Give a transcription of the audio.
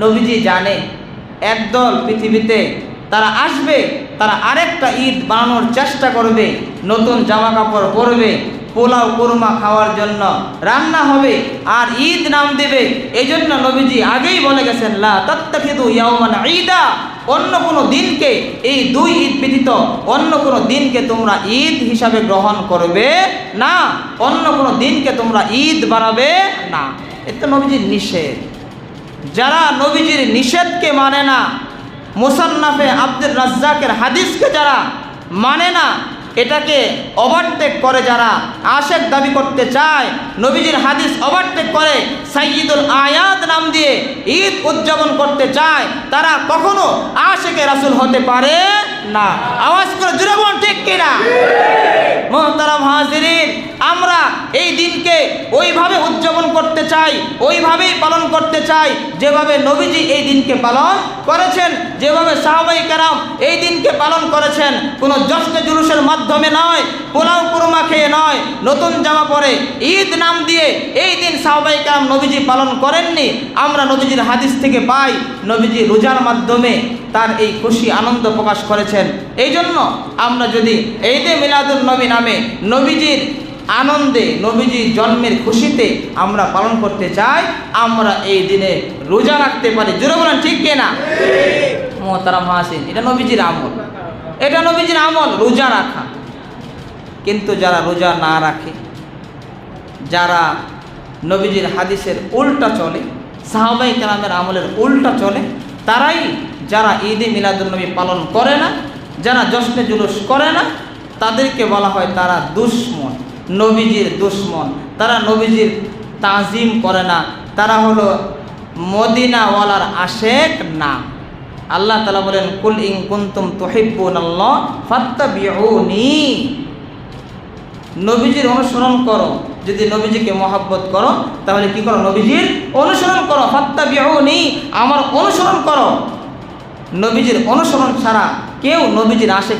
নবীজি জানে একদল পৃথিবীতে তারা আসবে, তারা আরেকটা ঈদ বানানোর চেষ্টা করবে, নতুন জামা কাপড় পরবে, পোলাও, কোরমা খাওয়ার জন্য রান্না হবে, আর ঈদ নাম দেবে। এই জন্য নবীজি আগেই বলে গেছেন ঈদা। অন্য কোনো দিনকে এই দুই ঈদ ব্যতীত অন্য কোনো দিনকে তোমরা ঈদ হিসাবে গ্রহণ করবে না। অন্য কোনো দিনকে তোমরা ঈদ বানাবে না। এতে নবীজির নিষেধ। যারা নবীজির নিষেধকে মানে না, মুসান্নাফে আব্দুর রাজ্জাকের হাদিসকে যারা মানে না, এটাকে ওভারটেক করে যারা, আশেক দাবি করতে চায়, নবীজির হাদিস ওভারটেক করে সাইয়দুল আয়াত নাম দিয়ে ঈদ উদযাপন করতে চায়, তারা কখনো আশেকে রাসুল হতে পারে না। আওয়াজ করে জুড়ে বলুন, ঠিক কিনা? মোহতারাম হাজিরিন, আমরা এই দিনকে ওইভাবে উদযাপন করতে চাই, ওইভাবেই পালন করতে চাই, যেভাবে নবীজি এই দিনকে পালন করেছেন, যেভাবে সাহাবাই কেরাম এই দিনকে পালন করেছেন, কোনো জশ্ন জুলুসের মাধ্যমে নয়, পোলাও খেয়ে নয় নতুন জামা পরে ঈদ নাম দিয়ে এই দিন সাহাবাই নবীজি পালন করেননি। আমরা নবীজির হাদিস থেকে পাই নবীজি রোজার মাধ্যমে তার এই খুশি আনন্দ প্রকাশ করেছেন। এই জন্য আমরা যদি ঈদে মিলাদুল নবী নামে নবীজির আনন্দে নবীজির জন্মের খুশিতে আমরা পালন করতে চাই আমরা এই দিনে রোজা রাখতে পারি। জোরে বলেন ঠিক কিনা মোহতারাম হাসিন এটা নবীজির আমল। এটা নবীজির আমল রোজা রাখা। কিন্তু যারা রোজা না রাখে, যারা নবীজির হাদিসের উল্টা চলে, সাহাবাই কালামের আমলের উল্টা চলে, তারাই যারা ঈদে মিলাদুলনবী পালন করে না, যারা জশ্নে জুলুস করে না, তাদেরকে বলা হয় তারা দুশ্মন, নবীজির দুশ্মন। তারা নবীজির তাজিম করে না, তারা হলো মদিনাওয়ালার আশেক না। আল্লাহ তালা বলেন, কুল ইং কুন্তুম তোহিবুন আল্লাহ ফাত্তাবিউনি। নবীজির অনুসরণ করো। যদি নবীজিকে মহাব্বত করো, তাহলে কি করো? নবীজির অনুসরণ করো। হত্যা নেই আমার অনুসরণ করো। নবীজির অনুসরণ ছাড়া কেউ নবীজির আশে